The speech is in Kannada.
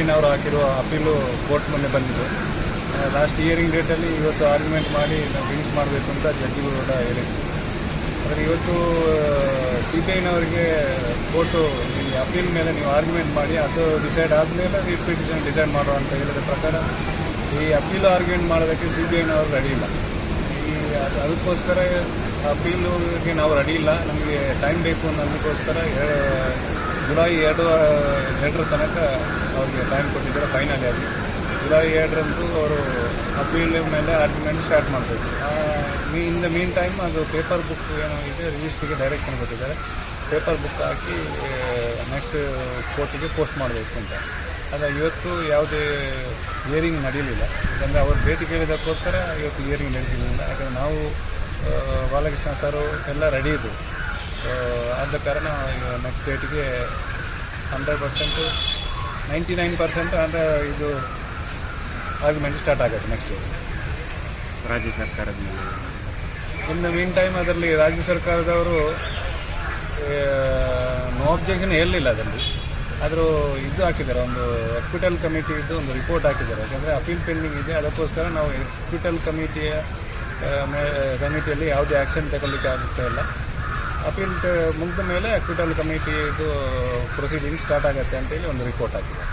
ಐನವರು ಹಾಕಿರುವ ಅಪೀಲು ಕೋರ್ಟ್ ಮುಂದೆ ಬಂದಿದೆ. ಲಾಸ್ಟ್ ಇಯರಿಂಗ್ ಡೇಟಲ್ಲಿ ಇವತ್ತು ಆರ್ಗ್ಯುಮೆಂಟ್ ಮಾಡಿ ನಾವು ಫಿನಿಶ್ ಮಾಡಬೇಕು ಅಂತ ಜಡ್ಜಿಗಳು ಕೂಡ ಹೇಳಿದ್ರು. ಆದರೆ ಇವತ್ತು ಸಿ ಬಿ ಐನವರಿಗೆ ಕೋರ್ಟು ಈ ಅಪೀಲ್ ಮೇಲೆ ನೀವು ಆರ್ಗ್ಯುಮೆಂಟ್ ಮಾಡಿ, ಅದು ಡಿಸೈಡ್ ಆದಮೇಲೆ ರಿಟ್ ಪಿಟಿಷನ್ ಡಿಸೈಡ್ ಮಾಡೋ ಅಂತ ಹೇಳಿದ ಪ್ರಕಾರ ಈ ಅಪೀಲ್ ಆರ್ಗ್ಯುಮೆಂಟ್ ಮಾಡೋದಕ್ಕೆ ಸಿ ಬಿ ಐನವರು ರೆಡಿ ಇಲ್ಲ. ಈ, ಅದು, ಅದಕ್ಕೋಸ್ಕರ ಅಪೀಲುಗೆ ನಾವು ರೆಡಿ ಇಲ್ಲ. ನಮಗೆ ಟೈಮ್ ಬೇಕು ಅನ್ನೋದಕ್ಕೋಸ್ಕರ ಜುಲೈ ಎರಡು, ಎರಡರ ತನಕ ಅವ್ರಿಗೆ ಟೈಮ್ ಕೊಟ್ಟಿದ್ದಾರೆ ಫೈನಲ್ ಆಗಿ. ಜುಲೈ ಎರಡರಂದು ಅವರು ಅಪೀಲ್ ಮೇಲೆ ಆರ್ಗ್ಯುಮೆಂಟ್ ಸ್ಟಾರ್ಟ್ ಮಾಡಬೇಕು. ಇನ್ ದ ಮೀನ್ ಟೈಮ್ ಅದು ಪೇಪರ್ ಬುಕ್ ಏನೋ ಇದೆ ರಿಜಿಸ್ಟ್ರಿಗೆ ಡೈರೆಕ್ಷನ್ ಕೊಟ್ಟಿದ್ದಾರೆ ಪೇಪರ್ ಬುಕ್ ಹಾಕಿ ನೆಕ್ಸ್ಟ್ ಕೋರ್ಟಿಗೆ ಪೋಸ್ಟ್ ಮಾಡಬೇಕು ಅಂತ. ಆದರೆ ಇವತ್ತು ಯಾವುದೇ ಹಿಯರಿಂಗ್ ನಡೀಲಿಲ್ಲ. ಯಾಕಂದರೆ ಅವರು ಭೇಟಿ ಕೇಳಿದಕ್ಕೋಸ್ಕರ ಇವತ್ತು ಹಿಯರಿಂಗ್ ನಡೀತಿರಲಿಲ್ಲ ಯಾಕಂದರೆ ನಾವು ಬಾಲಕೃಷ್ಣ ಸರು ಎಲ್ಲ ರೆಡಿ ಇದ್ದರು ಆದ ಕಾರಣ ಈಗ next ಡೇಟ್ಗೆ hundred percent ninety nine percent ಅಂದರೆ ಇದು ಆರ್ಗ್ಯುಮೆಂಟ್ ಸ್ಟಾರ್ಟ್ ಆಗುತ್ತೆ ನೆಕ್ಸ್ಟ್ ರಾಜ್ಯ ಸರ್ಕಾರದ ಇನ್ನು ಮೀನ್ ಟೈಮ್ ಅದರಲ್ಲಿ ರಾಜ್ಯ ಸರ್ಕಾರದವರು ನೋ ಅಬ್ಜೆಕ್ಷನ್ ಹೇಳಲಿಲ್ಲ ಅದರಲ್ಲಿ. ಆದರೂ ಇದು ಹಾಕಿದ್ದಾರೆ ಒಂದು ಎಕ್ವಿಟಲ್ ಕಮಿಟಿದು ಒಂದು ರಿಪೋರ್ಟ್ ಹಾಕಿದ್ದಾರೆ. ಯಾಕಂದರೆ ಅಪೀಲ್ ಪೆಂಡಿಂಗ್ ಇದೆ ಅದಕ್ಕೋಸ್ಕರ ನಾವು ಎಕ್ವಿಟಲ್ ಕಮಿಟಿಯ ಕಮಿಟಿಯಲ್ಲಿ ಯಾವುದೇ ಆ್ಯಕ್ಷನ್ ತಗೊಳ್ಳಿಕ್ಕೆ ಆಗ್ತಾ ಇಲ್ಲ. ಅಪೀಲ್ ಮುಗಿದ ಮೇಲೆ ಕಮಿಟಿ ಕಮಿಟಿದು ಪ್ರೊಸೀಡಿಂಗ್ ಸ್ಟಾರ್ಟ್ ಆಗುತ್ತೆ ಅಂತೇಳಿ ಒಂದು ರಿಪೋರ್ಟ್ ಹಾಕಿದ್ದಾರೆ.